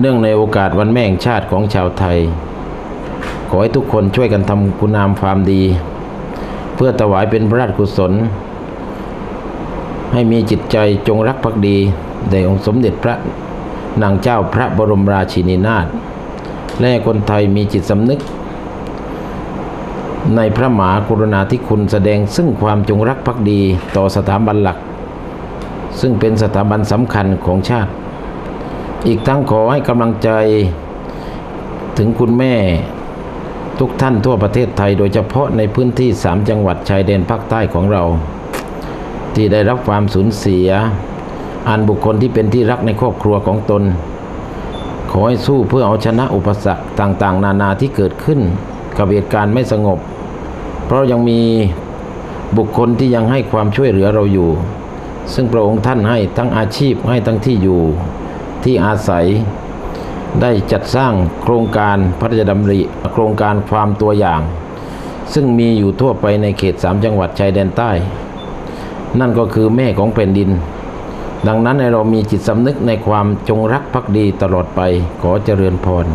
เนื่องในโอกาสวันแม่แห่งชาติของชาวไทย ขอให้ทุกคนช่วยกันทำคุณงามความดี เพื่อถวายเป็นพระราชกุศล ให้มีจิตใจจงรักภักดีแด่องค์สมเด็จพระนางเจ้าพระบรมราชินีนาถและคนไทยมีจิตสำนึก ในพระมหากรุณาธิคุณแสดงซึ่งความจงรักภักดีต่อสถาบันหลัก ซึ่งเป็นสถาบันสำคัญของชาติ อีกทั้งขอให้กำลังใจถึงคุณแม่ทุกท่านทั่วประเทศไทย โดยเฉพาะในพื้นที่สามจังหวัดชายแดนภาคใต้ของเรา ที่ได้รับความสูญเสีย อันบุคคลที่เป็นที่รักในครอบครัวของตน ขอให้สู้เพื่อเอาชนะอุปสรรคต่างๆ นานาที่เกิดขึ้น กับเหตุการณ์ไม่สงบ เพราะยังมีบุคคลที่ยังให้ความช่วยเหลือเราอยู่ ซึ่งพระองค์ท่านให้ทั้งอาชีพให้ทั้งที่อยู่ ที่อาศัย ได้จัดสร้างโครงการพระราชดำริโครงการความตัวอย่าง ซึ่งมีอยู่ทั่วไปในเขตสามจังหวัดชายแดนใต้ นั่นก็คือแม่ของแผ่นดิน ดังนั้นให้เรามีจิตสำนึกในความจงรักภักดีตลอดไปขอเจริญพร